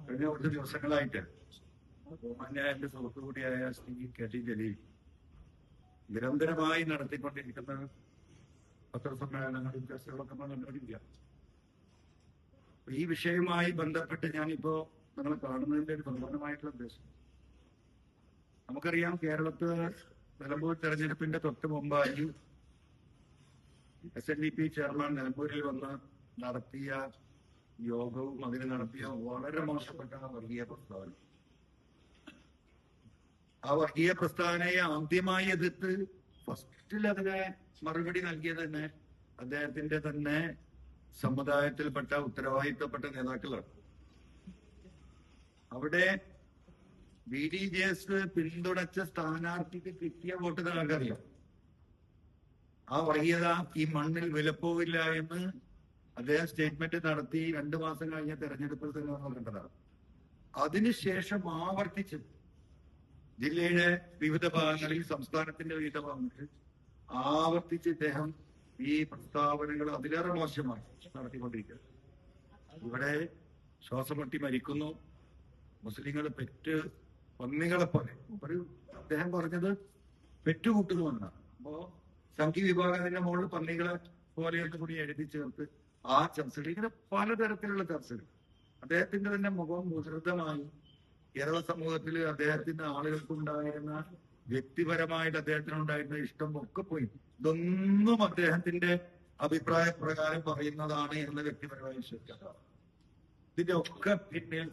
കഴിഞ്ഞ കുറച്ച് ദിവസങ്ങളായിട്ട് ബഹുമാന്യ എന്റെ സുഹൃത്തു കൂടിയായ ശ്രീ കെ ടി ജലീൽ നിരന്തരമായി നടത്തിക്കൊണ്ടിരിക്കുന്ന പത്രസമ്മേളനങ്ങളും ചർച്ചകളൊക്കെ കണ്ടുപിടിക്കുക ഈ വിഷയവുമായി ബന്ധപ്പെട്ട് ഞാനിപ്പോ നിങ്ങൾ കാണുന്നതിന്റെ ഒരു പ്രധാനമായിട്ടുള്ള ഉദ്ദേശം. നമുക്കറിയാം കേരളത്തിൽ നിലമ്പൂർ തെരഞ്ഞെടുപ്പിന്റെ തൊട്ട് മുമ്പായി S N D P chairman നിലമ്പൂരിൽ വന്ന് നടത്തിയ യോഗവും അതിന് നടത്തിയ വളരെ മോശപ്പെട്ട വർഗീയ പ്രസ്താവന. ആ വർഗീയ പ്രസ്താവനയെ ആദ്യമായി എതിർത്ത് ഫസ്റ്റിൽ അതിനെ മറുപടി നൽകിയത് തന്നെ അദ്ദേഹത്തിന്റെ തന്നെ സമുദായത്തിൽപ്പെട്ട ഉത്തരവാദിത്തപ്പെട്ട നേതാക്കളാണ്. അവിടെ ബി ഡി ജെ എസ് പിന്തുണച്ച സ്ഥാനാർത്ഥിക്ക് കിട്ടിയ വോട്ട് നിങ്ങൾക്കറിയാം ആ വർഗീയത ഈ മണ്ണിൽ വിലപ്പോവില്ല എന്ന് അദ്ദേഹം സ്റ്റേറ്റ്മെന്റ് നടത്തി രണ്ടു മാസം കഴിഞ്ഞ തെരഞ്ഞെടുപ്പിൽ തന്നെ നമ്മൾ കണ്ടതാണ് അതിനുശേഷം ആവർത്തിച്ച് ജില്ലയുടെ വിവിധ ഭാഗങ്ങളിൽ സംസ്ഥാനത്തിന്റെ വിവിധ ഭാഗങ്ങളിൽ ആവർത്തിച്ച് ഇദ്ദേഹം ഈ പ്രസ്താവനകൾ അതിലേറെ മോശമായി നടത്തിക്കൊണ്ടിരിക്കുക ഇവിടെ ശ്വാസം മുട്ടി മരിക്കുന്നു. മുസ്ലിങ്ങൾ പെറ്റ് പന്നികളെ പോലെ. ഒരു അദ്ദേഹം പറഞ്ഞത് പെറ്റുകൂട്ടുന്നു എന്നാണ്. അപ്പോ സംഘി വിഭാഗത്തിന്റെ മുകളിൽ പന്നികളെ പോലെയൊക്കെ കൂടി എഴുതി ചേർത്ത് ആ ചർച്ചകൾ ഇങ്ങനെ പലതരത്തിലുള്ള ചർച്ചകൾ അദ്ദേഹത്തിന്റെ തന്നെ മുഖം മുഹൃതമായി കേരള സമൂഹത്തിൽ അദ്ദേഹത്തിന്റെ ആളുകൾക്കുണ്ടായിരുന്ന വ്യക്തിപരമായിട്ട് അദ്ദേഹത്തിനുണ്ടായിരുന്ന ഇഷ്ടം ഒക്കെ പോയി. ഇതൊന്നും അദ്ദേഹത്തിന്റെ അഭിപ്രായ പ്രകാരം പറയുന്നതാണ് എന്ന് വ്യക്തിപരമായി വിശ്വസിക്കാം ഇതിന്റെ ഒക്കെ പിന്നിൽ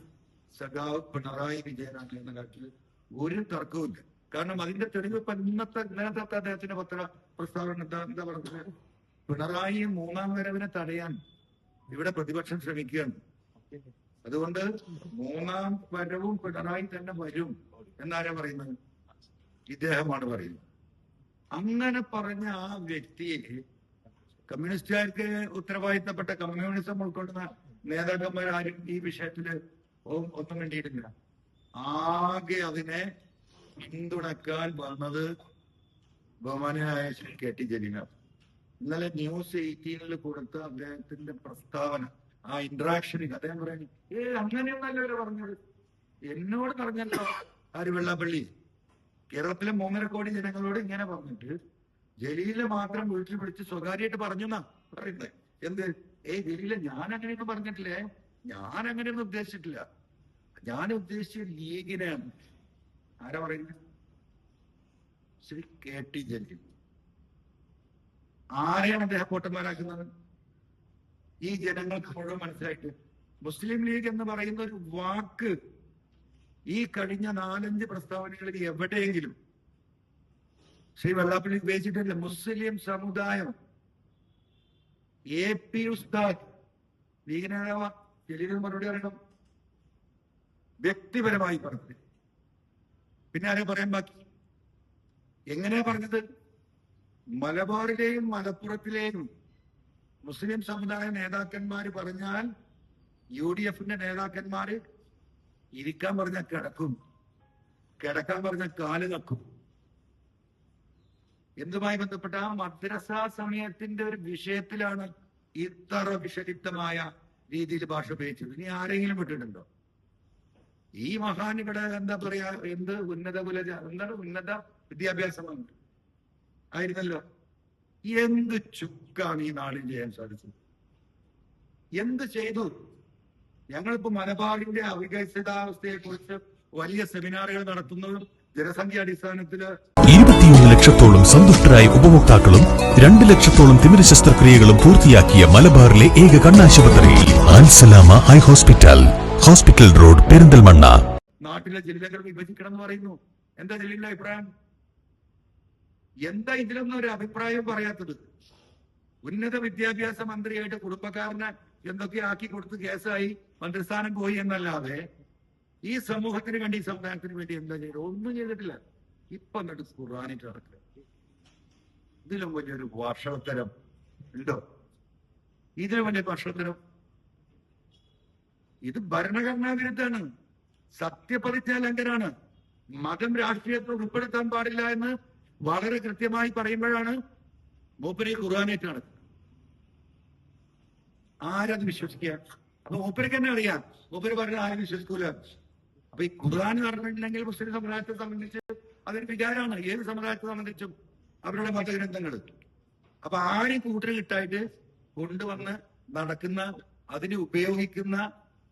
സഖാവ് പിണറായി വിജയനാണ് എന്ന കാര്യത്തിൽ ഒരു തർക്കവുമില്ല കാരണം അതിന്റെ തെളിവ് ഇപ്പൊ ഇന്നത്തെ ഇന്നത്തെ അദ്ദേഹത്തിന്റെ പത്ര പ്രസ്താവന എന്താ എന്താ പറഞ്ഞത്? പിണറായി മൂന്നാം വരവിനെ തടയാൻ ഇവിടെ പ്രതിപക്ഷം ശ്രമിക്കുകയാണ്. അതുകൊണ്ട് മൂന്നാം വരവും പിണറായി തന്നെ വരും എന്നാരാ പറയുന്നത്? ഇദ്ദേഹമാണ് പറയുന്നത്. അങ്ങനെ പറഞ്ഞ ആ വ്യക്തിയെ കമ്മ്യൂണിസ്റ്റുകാർക്ക് ഉത്തരവാദിത്തപ്പെട്ട കമ്മ്യൂണിസം ഉൾക്കൊള്ളുന്ന നേതാക്കന്മാരാരും ഈ വിഷയത്തിൽ ഒന്നും വേണ്ടിയിട്ടില്ല ആകെ അതിനെ പിന്തുണക്കാൻ വന്നത് ബഹുമാനായ ശ്രീ കെ ടി ജലീലാണ്. ഇന്നലെ ന്യൂസ് എയ്റ്റീനിൽ കൊടുത്ത അദ്ദേഹത്തിന്റെ പ്രസ്താവന ആ ഇന്ററാക്ഷൻ അദ്ദേഹം പറയുന്നു ഏ അങ്ങനെയൊന്നല്ല അങ്ങനെയൊന്നല്ലല്ലോ പറഞ്ഞത്. എന്നോട് പറഞ്ഞല്ലോ ആര് വെള്ളാപ്പള്ളി? കേരളത്തിലെ മൂന്നര കോടി ജനങ്ങളോട് ഇങ്ങനെ പറഞ്ഞിട്ട് ജലീൽ മാത്രം വീട്ടിൽ വിളിച്ച് സ്വകാര്യമായിട്ട് പറഞ്ഞു എന്നാ പറയുന്നത് എന്ത്? ഏയ് ജലീല ഞാൻ അങ്ങനെയൊന്നും പറഞ്ഞിട്ടില്ലേ? ഞാൻ അങ്ങനെയൊന്നും ഉദ്ദേശിച്ചിട്ടില്ല. ഞാൻ ഉദ്ദേശിച്ച ലീഗിനെയാണ് ആരാ പറയുന്നത് ശ്രീ കെ ടി ജലീൽ ആരെയാണ് അദ്ദേഹം കോട്ടന്മാരാക്കുന്നത് ഈ ജനങ്ങൾക്ക് മുഴുവൻ മനസ്സിലായിട്ട്. മുസ്ലിം ലീഗ് എന്ന് പറയുന്ന ഒരു വാക്ക് ഈ കഴിഞ്ഞ നാലഞ്ച് പ്രസ്താവനകളിൽ എവിടെയെങ്കിലും ശ്രീ വെള്ളാപ്പള്ളി ഉപയോഗിച്ചിട്ടില്ല. മുസ്ലിം സമുദായം. എ പി ഉസ്താദ് ലീഗ് നേതാവ് ജലീലിന് മറുപടി അറിയണം വ്യക്തിപരമായി പറഞ്ഞത് പിന്നെ ആരെ പറയാൻ ബാക്കി? എങ്ങനെയാ പറഞ്ഞത്? മലബാറിലെയും മലപ്പുറത്തിലെയും മുസ്ലിം സമുദായ നേതാക്കന്മാർ പറഞ്ഞാൽ യു ഡി എഫിന്റെ നേതാക്കന്മാർ ഇരിക്കാൻ പറഞ്ഞ കിടക്കും. കിടക്കാൻ പറഞ്ഞ കാൽ നക്കും. എന്തുമായി ബന്ധപ്പെട്ട മദ്രസ സമയത്തിന്റെ ഒരു വിഷയത്തിലാണ് ഇത്ര വിഷലിപ്തമായ രീതിയിൽ ഭാഷ ഉപയോഗിച്ചത്. ഇനി ആരെങ്കിലും വിട്ടിട്ടുണ്ടോ? ഈ മഹാൻ ഇവിടെ എന്താ പറയാ എന്ത് ഉന്നത കുല എന്താണ് ഉന്നത വിദ്യാഭ്യാസമാണ് ആയിരുന്നല്ലോ. എന്ത് ചുക്കാണ് ഈ നാടിന് ചെയ്യാൻ സാധിച്ചത്? എന്ത് ചെയ്തു? ഞങ്ങളിപ്പോ മലബാറിന്റെ അവികസിതാവസ്ഥയെ കുറിച്ച് വലിയ സെമിനാറുകൾ നടത്തുന്നതും ജനസംഖ്യ അടിസ്ഥാനത്തിൽ ഇരുപത്തിയൊന്ന് ലക്ഷത്തോളം സന്തുഷ്ടരായ ഉപഭോക്താക്കളും രണ്ട് ലക്ഷത്തോളം തിമിര ശസ്ത്രക്രിയകളും പൂർത്തിയാക്കിയ മലബാറിലെ ഏക കണ്ണാശുപത്രി Alsalama high hospital hospital road Perinthalmanna. നാട്ടിലെ ജില്ലകൾ വിഭജിക്കണം എന്ന് പറയുന്നു. എന്താ ജില്ലയുടെ അഭിപ്രായം? എന്താ ഇതിലൊന്നും ഒരു അഭിപ്രായം പറയാത്തത്? ഉന്നത വിദ്യാഭ്യാസ മന്ത്രിയായിട്ട് കുടുംബക്കാരനെ എന്തൊക്കെ ആക്കി കൊടുത്ത് കേസായി മന്ത്രിസ്ഥാനം പോയി എന്നല്ലാതെ ഈ സമൂഹത്തിന് വേണ്ടി സമുദായത്തിന് വേണ്ടി എന്താ ചെയ്തത്? ഒന്നും ചെയ്തിട്ടില്ല. ഇപ്പൊ എന്നിട്ട് ഖുർആാനിട്ട് നടക്കുക ഇതിലും വലിയൊരു വർഷത്തരം ഉണ്ടോ? ഇതിലും വലിയ വർഷത്തരം? ഇത് ഭരണഘടനാ വിരുദ്ധാണ് സത്യപ്രതിജ്ഞാ ലംഘനാണ്. മതം രാഷ്ട്രീയത്തിൽ ഉൾപ്പെടുത്താൻ പാടില്ല എന്ന് വളരെ കൃത്യമായി പറയുമ്പോഴാണ് മൂപ്പരെ ഖുർആാനേറ്റ് നടക്കുന്നത് ആരത് വിശ്വസിക്കുക? അപ്പൊ മൂപ്പരക്ക് തന്നെ അറിയാം. മൂപ്പര് പറഞ്ഞ ആരും വിശ്വസിക്കൂല. അപ്പൊ ഈ ഖുർആൻ പറഞ്ഞിട്ടുണ്ടെങ്കിൽ മുസ്ലിം സമുദായത്തെ സംബന്ധിച്ച് അതൊരു വിചാരമാണ്. ഏത് സമുദായത്തെ സംബന്ധിച്ചും അവരുടെ മതഗ്രന്ഥങ്ങൾ. അപ്പൊ ആരും കൂട്ടർ കിട്ടായിട്ട് കൊണ്ടുവന്ന് നടക്കുന്ന അതിന് ഉപയോഗിക്കുന്ന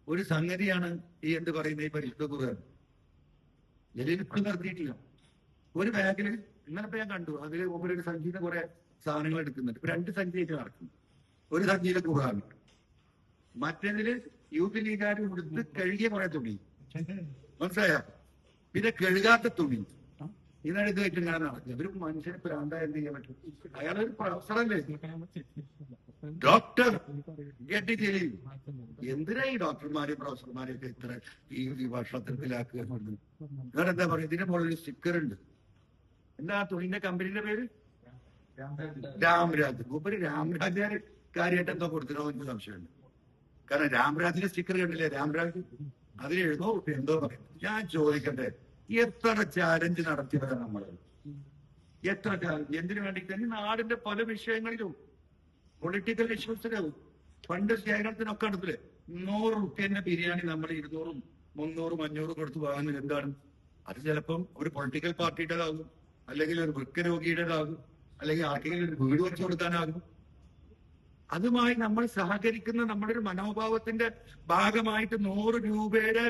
ഒരു സംഗതിയാണ് ഈ എന്ത് പറയുന്ന ഈ പരിശുദ്ധ ഖുർആൻ. ജലീൽ ഇപ്പോഴും നിർത്തിയിട്ടില്ല ഒരു ബാഗിൽ ഇന്നലെ ഞാൻ കണ്ടു. അതിൽ ഒരു സഞ്ചിയിൽ കുറെ സാധനങ്ങൾ എടുക്കുന്നുണ്ട്. രണ്ട് സഞ്ചിയായിട്ട് നടക്കുന്നു ഒരു സഞ്ചിയിലെ ഖുർആൻ മറ്റേതിൽ യൂത്ത് ലീഗുകാർ ഉടുത്ത് കഴുകിയ കുറെ തുണി. മനസ്സിലായോ? പിന്നെ കഴുകാത്ത തുണി. ഇതാണ് ഇത് വെച്ച് ഞാൻ നടക്കുക ഒരു മനുഷ്യനെ പ്രാന്ത എന്ത് ചെയ്യാൻ പറ്റും? അയാളൊരു പ്രൊഫസറല്ലേ? ഡോക്ടർ. ഗെട്ടി ചെയ്യും എന്തിനാ ഈ ഡോക്ടർമാരെയും പ്രൊഫസർമാരെയൊക്കെ ഇത്ര ഈ ഭക്ഷണത്തിലാക്കുക എന്നിട്ട് എന്താ പറയുക? ഇതിന്റെ മുകളിൽ സ്റ്റിക്കർ ഉണ്ട് എന്താ തുണിന്റെ കമ്പനിയുടെ പേര്? രാംരാജ്. മൂപ്പര് രാംരാജ് കാര്യമായിട്ട് എന്തോ കൊടുത്തിരുന്നോ എനിക്ക് സംശയമുണ്ട്. കാരണം രാംരാജിന്റെ സ്റ്റിക്കർ കണ്ടില്ലേ? രാംരാജ്? അതിൽ എഴുതോ എന്തോ പറയും. ഞാൻ ചോദിക്കട്ടെ എത്ര ചാലഞ്ച് നടത്തിയവരാണ് നമ്മൾ എത്ര ചാലഞ്ച് എന്തിനു വേണ്ടി തന്നെ നാടിന്റെ പല വിഷയങ്ങളിലും പൊളിറ്റിക്കൽ ഇഷ്യൂസിലും ഫണ്ട് ശേഖരത്തിനൊക്കെ അടുത്തില്ലേ നൂറ് റുപ്യന്റെ ബിരിയാണി നമ്മൾ ഇരുന്നൂറും മുന്നൂറും അഞ്ഞൂറും കൊടുത്ത് വാങ്ങുന്നത് എന്താണ്? അത് ചിലപ്പം ഒരു പൊളിറ്റിക്കൽ പാർട്ടിയുടേതാകും അല്ലെങ്കിൽ ഒരു വൃക്കരോഗിയുടേതാകും അല്ലെങ്കിൽ ആർക്കെങ്കിലും ഒരു വീട് വെച്ചു കൊടുക്കാനാകും. അതുമായി നമ്മൾ സഹകരിക്കുന്ന നമ്മുടെ ഒരു മനോഭാവത്തിന്റെ ഭാഗമായിട്ട് നൂറ് രൂപയുടെ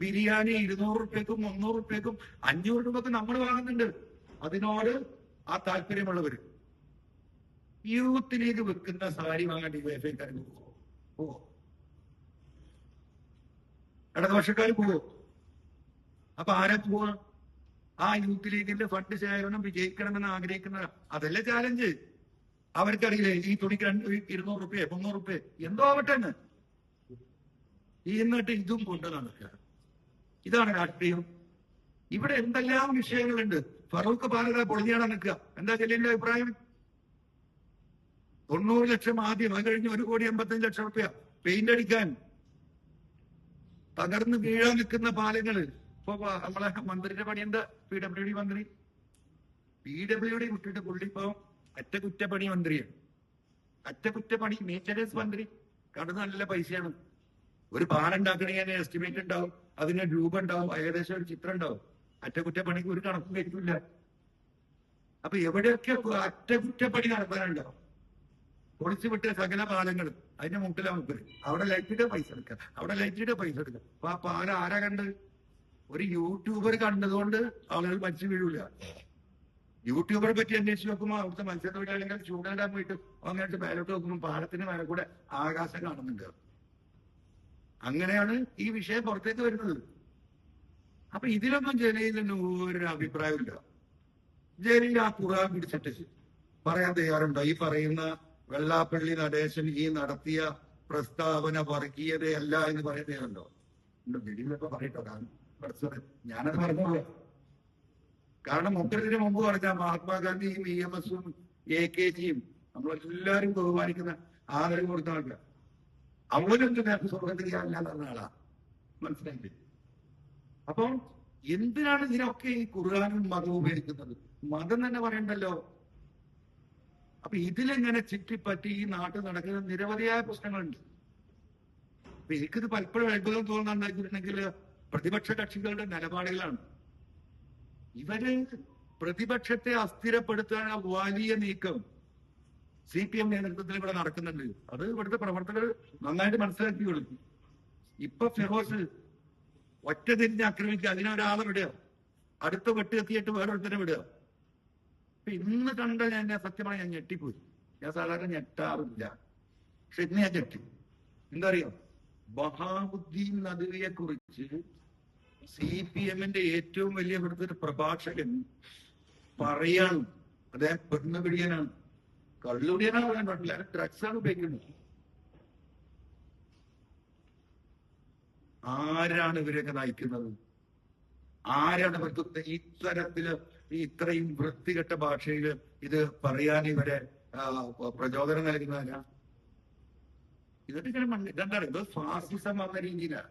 ബിരിയാണി ഇരുന്നൂറ് റുപ്യക്കും മുന്നൂറ് റുപ്യക്കും അഞ്ഞൂറ് രൂപക്കും നമ്മൾ വാങ്ങുന്നുണ്ട്. അതിനോട് ആ താല്പര്യമുള്ളവർ യൂത്ത് ലീഗ് വെക്കുന്ന സാരി വാങ്ങാൻ ഡിവൈഫൈക്കാർ പോവോ ഇടതുപക്ഷക്കാർ പോവോ അപ്പൊ ആരാ പോവാ? ആ യൂത്ത് ലീഗിന്റെ ഫണ്ട് ശേഖരണം വിജയിക്കണമെന്ന് ആഗ്രഹിക്കുന്ന അതല്ലേ ചാലഞ്ച് അവർക്കറിയില്ലേ ഈ തുണിക്ക് രണ്ട് ഇരുന്നൂറ് റുപ്യ മുന്നൂറ് റുപ്യ എന്തോ ആവട്ടെ എന്ന് എന്നിട്ട് ഇതും കൊണ്ട് നടക്കുക. ഇതാണ് രാഷ്ട്രീയം. ഇവിടെ എന്തെല്ലാം വിഷയങ്ങളുണ്ട്? ഫറൂഖ് പാലത പൊളിഞ്ഞാണ് നിൽക്കുക എന്താ ചെല്ലിന്റെ അഭിപ്രായം? തൊണ്ണൂറ് ലക്ഷം ആദ്യം അത് കഴിഞ്ഞ് ഒരു കോടി എൺപത്തഞ്ച് ലക്ഷം റുപ്യ പെയിന്റ് അടിക്കാൻ തകർന്ന് വീഴാൻ നിൽക്കുന്ന പാലങ്ങൾ. ഇപ്പൊ നമ്മളെ മന്ത്രിയുടെ പണി എന്താ പി ഡബ്ല്യു ഡി മന്ത്രി. പി ഡബ്ല്യു ഡി വിട്ടിട്ട് പുള്ളി ഇപ്പൊ അറ്റകുറ്റപ്പണി മന്ത്രിയാണ്. അറ്റകുറ്റപ്പണി മെയിന്റനൻസ് മന്ത്രി. കടന്ന് നല്ല പൈസയാണ്. ഒരു പാലം ഉണ്ടാക്കണമെങ്കിൽ എസ്റ്റിമേറ്റ് ഉണ്ടാവും. അതിന് രൂപ ഉണ്ടാവും. ഏകദേശം ഒരു ചിത്രം ഉണ്ടാവും. അറ്റകുറ്റപ്പണിക്ക് ഒരു കണക്കും കഴിക്കില്ല അപ്പൊ എവിടെയൊക്കെ അറ്റകുറ്റപ്പണി നടത്താനുണ്ടാവും? പൊളിച്ചു വിട്ട സകല പാലങ്ങൾ അതിന്റെ മുട്ടിലാ മുപ്പിൽ അവിടെ ലൈറ്റിന്റെ പൈസ എടുക്കുക അവിടെ ലൈറ്റിന്റെ പൈസ എടുക്കുക അപ്പൊ ആ പാലം ആരാ കണ്ട് ഒരു യൂട്യൂബർ കണ്ടതുകൊണ്ട് ആളുകൾ മരിച്ചു വീഴൂല. യൂട്യൂബറെ പറ്റി അന്വേഷിച്ച് നോക്കുമ്പോൾ അവിടുത്തെ മത്സ്യത്തൊഴിലാളികൾ ചൂടാൻ പോയിട്ട് അങ്ങോട്ട് മേലോട്ട് നോക്കുമ്പോൾ പാലത്തിന് മേലെ കൂടെ ആകാശം കാണുന്നുണ്ട്. അങ്ങനെയാണ് ഈ വിഷയം പുറത്തേക്ക് വരുന്നത്. അപ്പൊ ഇതിലൊന്നും ജലീലിന് ഒരു അഭിപ്രായമില്ല. ജലീൽ ആ ഖുറാൻ പിടിച്ചിട്ട് പറയാൻ തയ്യാറുണ്ടോ? ഈ പറയുന്ന വെള്ളാപ്പള്ളി നടേശൻ ഈ നടത്തിയ പ്രസ്താവന വർഗീയതയല്ല എന്ന് പറയാൻ തയ്യാറുണ്ടോ? ജലീലൊക്കെ പറയട്ടോ കാരണം പഠിച്ചത് കാരണം മുപ്പതിന് മുമ്പ് പറഞ്ഞ മഹാത്മാഗാന്ധിയും ഇ എം എസും എ കെ ജിയും നമ്മളെല്ലാരും ബഹുമാനിക്കുന്ന ആദരവ് കൊടുത്ത ആൾക്കാർ അവരൊന്നും നേരത്തെ സ്വർഗത്തിൽ ആളാ. മനസ്സിലായില്ലേ? അപ്പൊ എന്തിനാണ് ഇതിനൊക്കെ ഈ ഖുർആാനും മതവും ഉപയോഗിക്കുന്നത്? മതം തന്നെ പറയണ്ടല്ലോ. അപ്പൊ ഇതിലെങ്ങനെ ചുറ്റിപ്പറ്റി ഈ നാട്ടിൽ നടക്കുന്ന നിരവധിയായ പ്രശ്നങ്ങളുണ്ട്. അപ്പൊ എനിക്കിത് പലപ്പോഴും അത്ഭുതം തോന്നുന്നുണ്ടാക്കിയിട്ടുണ്ടെങ്കിൽ പ്രതിപക്ഷ കക്ഷികളുടെ നിലപാടുകളാണ്. ഇവർ പ്രതിപക്ഷത്തെ അസ്ഥിരപ്പെടുത്താൻ വലിയ നീക്കം സി പി എം നേതൃത്വത്തിൽ ഇവിടെ നടക്കുന്നുണ്ട്. അത് ഇവിടുത്തെ പ്രവർത്തകർ നന്നായിട്ട് മനസ്സിലാക്കി കൊടുക്കും ഇപ്പൊ ഫിറോസ് ഒറ്റ തിരിഞ്ഞ് ആക്രമിക്കുക അതിനൊരാളെ വിടുക. അടുത്ത വെട്ട് എത്തിയിട്ട് വേറൊരുത്തരെ വിടുക. അപ്പൊ ഇന്ന് കണ്ട ഞാൻ സത്യമായി ഞാൻ ഞെട്ടിപ്പോയി. ഞാൻ സാധാരണ ഞെട്ടാറില്ല. പക്ഷെ ഇന്ന് ഞാൻ ഞെട്ടി. എന്താ അറിയാം? ബഹാബുദ്ദീൻ നദിയെ കുറിച്ച് സി പി എമ്മിന്റെ ഏറ്റവും വലിയ ഇവിടുത്തെ ഒരു പ്രഭാഷകൻ പറയാണ്. അദ്ദേഹം പെണ്ണ് പിടിയനാണ്. കള്ളുപിടിയനാണ് പറയാൻ പാടില്ല. ഡ്രഗ്സ് ആണ് ഉപയോഗിക്കുന്നത്. ആരാണ് ഇവരൊക്കെ നയിക്കുന്നത്? ആരാണ് ഇവർക്ക് ഇത്തരത്തിൽ ഇത്രയും വൃത്തികെട്ട ഭാഷയിൽ ഇത് പറയാൻ ഇവരെ പ്രചോദനം നൽകുന്നതിനാ ഇതൊക്കെ ഇങ്ങനെ മണ്ണ് ഇതെന്താ ഇത് ഫാസിസം വന്ന രീതിയിലാണ്.